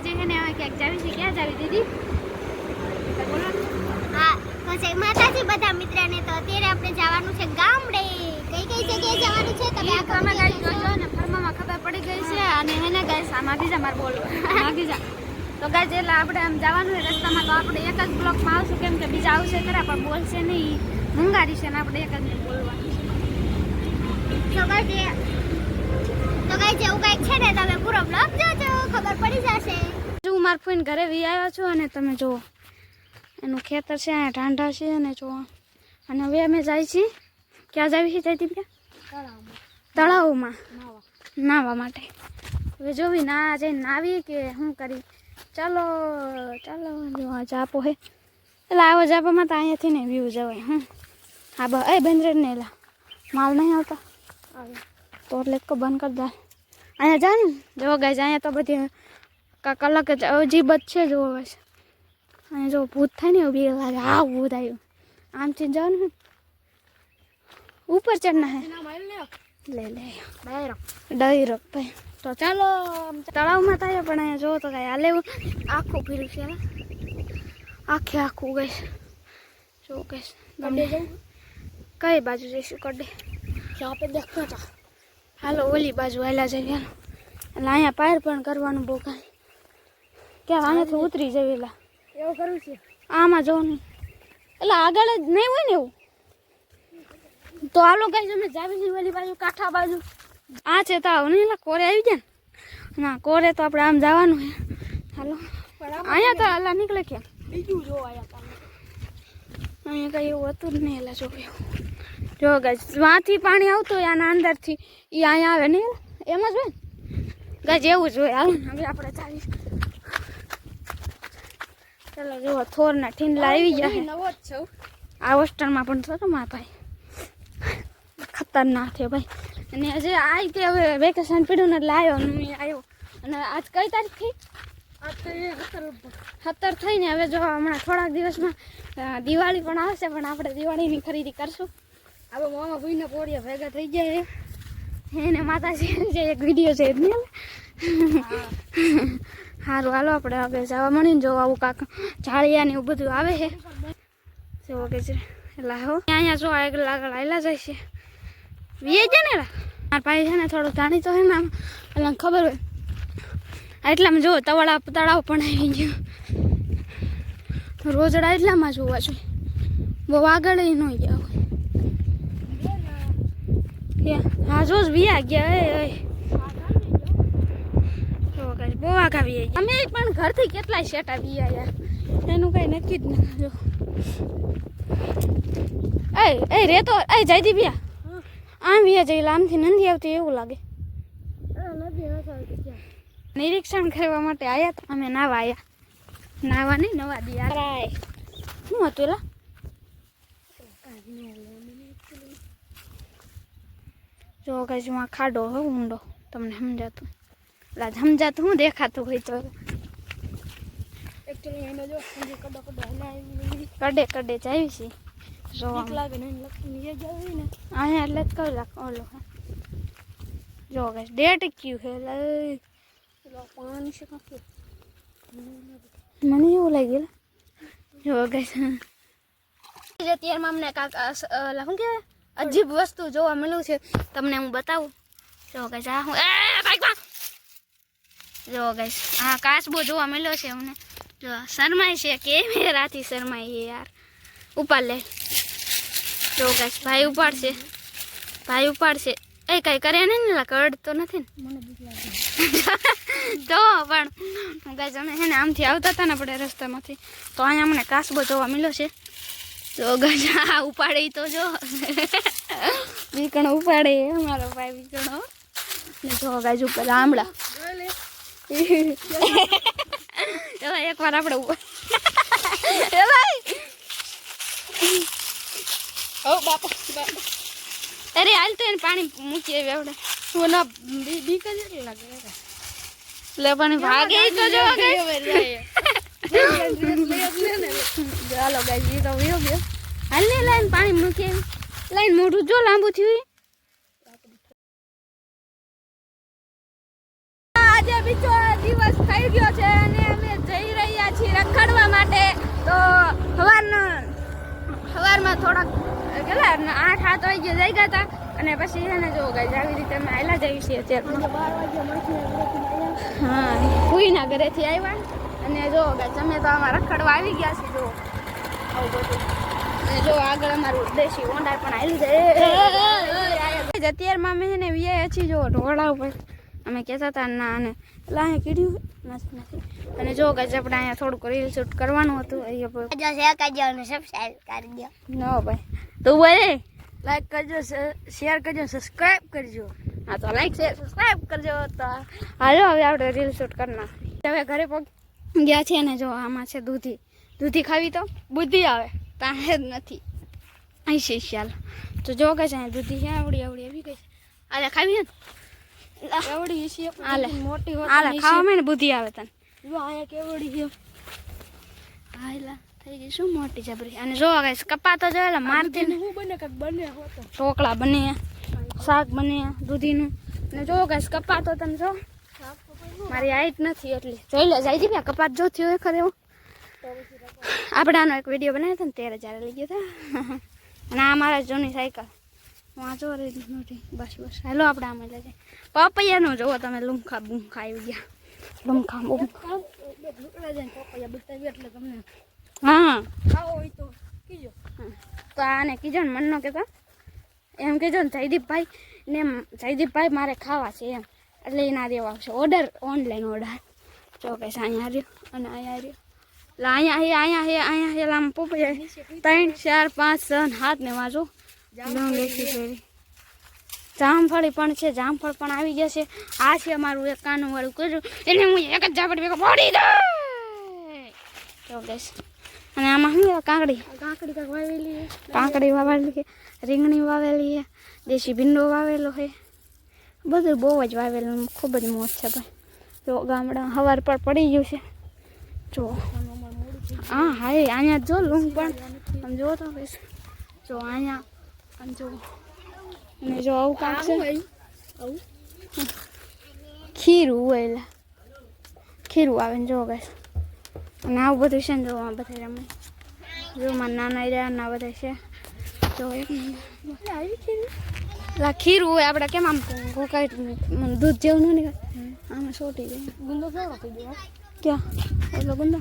આજે છે ને ક્યાંક જાવી છે ક્યાં જાવી દીદી? બોલો હા તો જય માતાજી બધા મિત્રને તો અત્યારે આપણે જવાનું છે ગામડે. કઈ કઈ જગ્યાએ જવાનું છે તમે ઈ આખો ગાડી જોજો ને ફરમામાં ખબર પડી ગઈ છે અને હે ને ગાઈસ આ જા માર બોલો. માગી તો ગાઈસ એટલે આપણે આમ જવાનું હોય રસ્તામાં તો આપણે એક જ બ્લોકમાં આવશું કેમ કે બીજા આવશે ખરા પણ બોલશે નહીં. મુંગારી છે ને આપણે એક જ બોલવાનું તો ગાઈસ તો ગાઈસ એવું કાંઈક છે ને તમે પૂરો બ્લોક જોજો. ખબર પડી જશે. હું મારા ફોઈન ઘરે વી આવ્યો છું અને તમે જુઓ. એનું ખેતર છે અહીંયા ઢાંઢા છે અને જુઓ. અને હવે અમે જાય છીએ. ક્યાં જાવી છે જયદીપ તળાવમાં. નાવા. માટે. હવે જોવી ના જઈને નાવી કે શું કરી? ચાલો ચાલો જોવા આ જાપો હે. એટલે આવો જાપામાં તો અહીંયાથી ને વ્યૂ જવાય હમ. હા બ એ બંદર ને એલા માલ નહીં આવતા. તો એટલે બંધ કરી દે. અહીંયા જા ને. જો ગાય અહીંયા તો બધી કાંક અલગ જ અજીબ જ છે જો બસ. અહીંયા જો ભૂત થાય ને એવું બી લાગે આ ભૂત આવ્યું. આમથી જાઓ ને ઉપર ચડના હે. લે લે. ડાયરો. ભાઈ તો ચાલો આમ તળાવમાં થાય પણ અહીંયા જોવો તો કાંઈ હાલે આખું ફીરું છે આખે આખું ગઈશ જો ગઈશ કઈ બાજુ જઈશું કડે? દેખતો. હતા હાલો ઓલી બાજુ હાલા જઈએ. એટલે અહીંયા પાયર પણ કરવાનું બહુ કાંઈ ક્યાં અહીંયાથી ઉતરી જવેલા એવું કરવું છે? આમાં જવાનું નહીં. એટલે આગળ જ નહીં હોય ને એવું? તો હાલો કઈ તમે જાવી નહીં ઓલી બાજુ કાંઠા બાજુ. આ છે તાવ નહીં એટલે કોરે આવી જાય ને? ના કોરે તો આપણે આમ જવાનું છે. હાલો. અહીંયા તો અલા નીકળે ક્યાં બીજું જો આયા અહીંયા કઈ એવું હતું જ નહીં એટલે જોયું જો ગાય વાંથી પાણી આવતું હોય આના અંદરથી એ અહીંયા આવે નહીં એમ? જ હોય? ને એવું જ હોય. આવું હવે આપણે ચાલીસ ચાલો જુઓ થોરના ઠીંડલા આવી ગયા નવો જ છે આ હોસ્ટેલમાં પણ થતો મારા ભાઈ? ખતરનાક છે ભાઈ. અને હજી આ તે હવે વેકેશન પીડ્યું ને એટલે આવ્યો મેં આવ્યો અને આજ કઈ તારીખ થઈ? આ તો એ સત્તર થઈને હવે જો હમણાં થોડાક દિવસમાં દિવાળી પણ આવશે પણ આપણે દિવાળીની ખરીદી કરશું. હવે મામા ભાઈને પોડિયા ભેગા થઈ જાય એને માતાજી જે એક વીડિયો છે ને? સારું હાલો આપણે આગળ જવા મળીને જો આવું કાંક જાળિયા ને એવું બધું આવે છે. જો કે છે, એટલે હો. અહીંયા જો આગળ આગળ આવેલા જાય છે. વીએ છે ને મારા ભાઈ છે ને થોડું જાણીતો છે ને આમ. એટલે ખબર હોય. એટલામાં જો તવાળા તળાવ પણ આવી ગયું. રોજડા એટલામાં જોવા જોઈએ. બહુ આગળ ન ગયા હોય ક્યાં? હા જો વિયા ગયા એ બહુ આગા વિયા અમે પણ ઘરથી કેટલાય શેટા વિયા યાર એનું કઈ નક્કી જ નથી જો. એ એ રે તો એ જયદી વિયા. આમ વિયા જઈ આમથી નથી આવતી એવું લાગે. નિરીક્ષણ કરવા માટે આયા તો અમે નાવા આયા. નાવા નહીં નવા દિયા. શું હતું એલા જો કઈ માં ખાડો હો ઊંડો. તમને સમજાતું? એટલે સમજાતું હું દેખાતું હોય તો. એકચ્યુઅલી એને જો સંજય કડો કડો હલાવી કડે કડે જાવી છે. જો આમ. બીક લાગે ને એને લખી એ જાવી ને. અહીંયા એટલે જ કહું લાખ ઓલો હા. જો કઈ ડેટ ક્યુ છે એટલે પેલો પાણી છે કાંકી. મને એવું લાગ્યું જો ગઈસ. અત્યારમાં અમને કાંક અસ- અલા શું કહેવાય? અજીબ વસ્તુ જોવા મળ્યું છે. તમને હું બતાવું? જો ગઈસ આ હું જો ગઈસ આ કાચબો જોવા મળ્યો છે અમને. જો, શરમાય છે, કેમેરાથી શરમાય છે યાર. ઉપાડ લે. જો ગઈસ ભાઈ ઉપાડશે ભાઈ ઉપાડશે એ કઈ કરે ને ને કડ તો નથી ને. તો પણ ગાઈઝ અમે છે ને આમથી આવતા હતા ને આપણે રસ્તામાંથી, તો અહીંયા અમને કાસબો જોવા મળ્યો છે. તો ગજા ઉપાડે તો જો. વીકણો ઉપાડે અમારો ભાઈ વીકણો જો ગાજ ઉપર આમળા. એક વાર આપણે અરે હાલ તો એને પાણી મૂકી આવી આપણે. શું ના બી- બીક જ લાગે. એટલે પણ ભાગે તો જો. ચાલો ગાઈ તો વયો લાઈન પાણી મૂકી લાઈન મોઢું જો લાંબુ થયું આજે બીજો દિવસ થઈ ગયો છે અને તો સવારનો સવારમાં થોડાક કેટલા આઠ સાત વાગે જઈ ગયા હતા અને પછી એને જો ગઈ આવી રીતે અમે આયલા જઈએ છીએ હા, ફૂઈના ઘરેથી આવ્યા. અને જો guys, અમે તો આમાં રખડવા આવી ગયા છે જો. આવું બધું. અને જો આગળ અમારું દેશી ઓંડા પણ આવી જાય અત્યારમાં અમે એને વીઆઈ છીએ જો ઢોળા ઉપર. અમે કહેતા હતા ના અને એટલે અહીંયા કીધું નથી નથી. અને જો ગાઈસ આપણે અહીંયા થોડુંક રીલ શૂટ કરવાનું હતું અહીંયા શેર કરજો અને સબસ્ક્રાઇબ કરી દો ન ભાઈ. તો બોલે? લાઈક કરજો શેર કરજો સબસ્ક્રાઇબ કરજો. હા તો લાઈક શેર સબસ્ક્રાઇબ કરજો તો. હાલો હવે આપણે રીલ શૂટ કરના હવે ઘરે પગ ગયા છે ને જો આમાં છે દૂધી. દૂધી ખાવી તો? બુદ્ધિ આવે. પાસે જ નથી. અહીં ચાલ તો જો કે છે દૂધી છે આવડી આવડી એવી કઈ આલે ખાવી ને? કેવડી છે? આલે. મોટી હોય આલે ખાવામાં ને બુદ્ધિ આવે તને. જો આયા કેવડી છે. હાલા થઈ ગઈ શું મોટી જબરી? અને જો ગાઈસ કપા તો જો એટલે મારતી ને. હું બને કાંઈક બને હોતો. ઢોકળા બને શાક બને દૂધીનું. ને જો ગાઈસ કપા તો તમે જો. મારી હાઈટ નથી એટલી. જોઈ લો જાય છે કપાત જો થયો ખરે હું. આપણે આનો એક વીડિયો બનાવ્યો હતો ને તેર હજાર લઈ ગયો હતા અને આ મારા જૂની સાયકલ વાંચો આ નથી બસ બસ. હેલો, આપણે આમ લઈ જઈએ પપૈયાનું જોવો તમે, લુમખા બુમખા આવી ગયા. લુમખા બુમખા એટલે હા. તો કીજો આને કીધો ને, મનનો કેતા. એમ કીજો ને, જયદીપભાઈ ને જયદીપભાઈ મારે ખાવા છે એમ. એટલે એના દેવા આવશે. ઓર્ડર ઓનલાઈન ઓર્ડર જો અહીંયા રહ્યો અને અહીંયા રહ્યો. એટલે અહીંયા હે અહીંયા હે અહીંયા હે આમ પોપૈયા ત્રણ ચાર પાંચ છ સાત ને વાંચો જામફળી. પણ છે જામફળ પણ આવી ગયા છે. આ છે અમારું એક કાનું વાળું કર્યું. એટલે હું એક જ ઝાપટ ભેગા ફોડી દઉં. ગેસ અને આમાં શું કાંકડી. કાકડી વાવેલી કાંકડી વાવેલી રીંગણી વાવેલી છે દેશી ભીંડો વાવેલો છે. બધું બહુ જ વાવેલું ખૂબ જ મોજ છે ભાઈ. જો ગામડા હવાર પર પડી ગયું છે. જો. હા હા એ અહીંયા જો લૂંગ પણ આમ જો તો જો અહીંયા આમ જો. અને જો આવું કાંક છે. ખીરું હોય એટલે ખીરું આવે ને જો ગઈશ અને આવું બધું છે ને જો આ બધા રમે. જો મારા નાના રહ્યા ના બધા છે. જો એક મિનિટ. લા ખીરું હોય આપણે કેમ આમ કોકાઈ દૂધ જેવું ન નીકળે? આમાં સોટી જાય ગુંદો કેવો થઈ ગયો? ક્યાં? એટલો ગુંદો?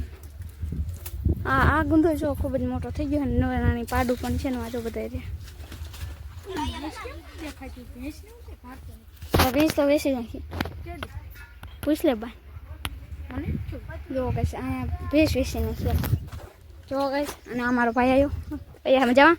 આ આ ગુંદો જો ખૂબ જ મોટો થઈ ગયો અને નાની નાની પાડું પણ છે ને આજો બધા છે ભેંસ તો વેસી નાખી. પૂછ લે મને જો કઈશ અહીંયા ભેંસ વેસી નાખી. જો કઈશ અને અમારો ભાઈ આવ્યો અહીંયા મજામાં